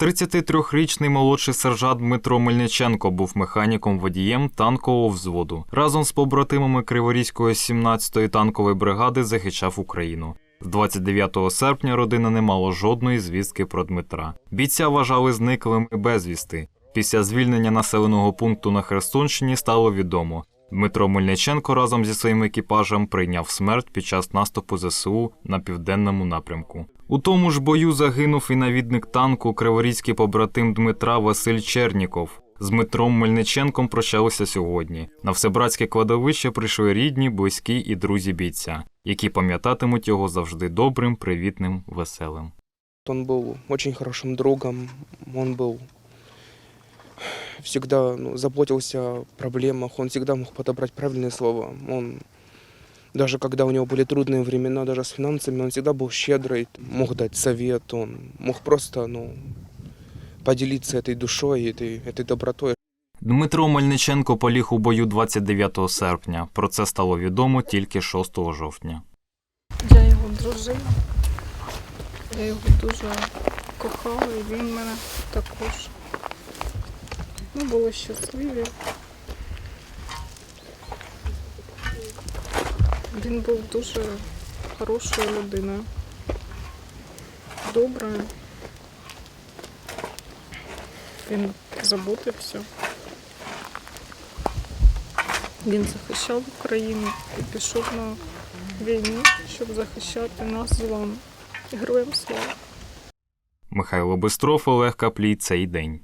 33-річний молодший сержант Дмитро Мельниченко був механіком-водієм танкового взводу. Разом з побратимами Криворізької 17-ї танкової бригади захищав Україну. З 29 серпня родина не мала жодної звістки про Дмитра. Бійця вважали зниклим безвісти. Після звільнення населеного пункту на Херсонщині стало відомо. Дмитро Мельниченко разом зі своїм екіпажем прийняв смерть під час наступу ЗСУ на південному напрямку. У тому ж бою загинув і навідник танку криворізький побратим Дмитра Василь Черніков. З Дмитром Мельниченком прощалися сьогодні. На всебратське кладовище прийшли рідні, близькі і друзі бійця, які пам'ятатимуть його завжди добрим, привітним, веселим. Он был очень хорошим другом, он был всегда ну, заботился о проблемах, он всегда мог подобрать правильные слова. Он даже когда у него были трудные времена, даже с финансами, он всегда был щедрый, мог дать совет, он мог просто ну, поделиться этой душой, этой, этой добротой. Дмитро Мельниченко поліг у бою 29 серпня. Про це стало відомо тільки 6 жовтня. Я його дружина. Я його дуже кохала і він мене також. Ми були щасливі. Він був дуже хорошою людиною. Доброю. Він заботився. Він захищав Україну і пішов на війну, щоб захищати нас з вами. Героям слава! Михайло Бистров, Олег Каплій. Цей день.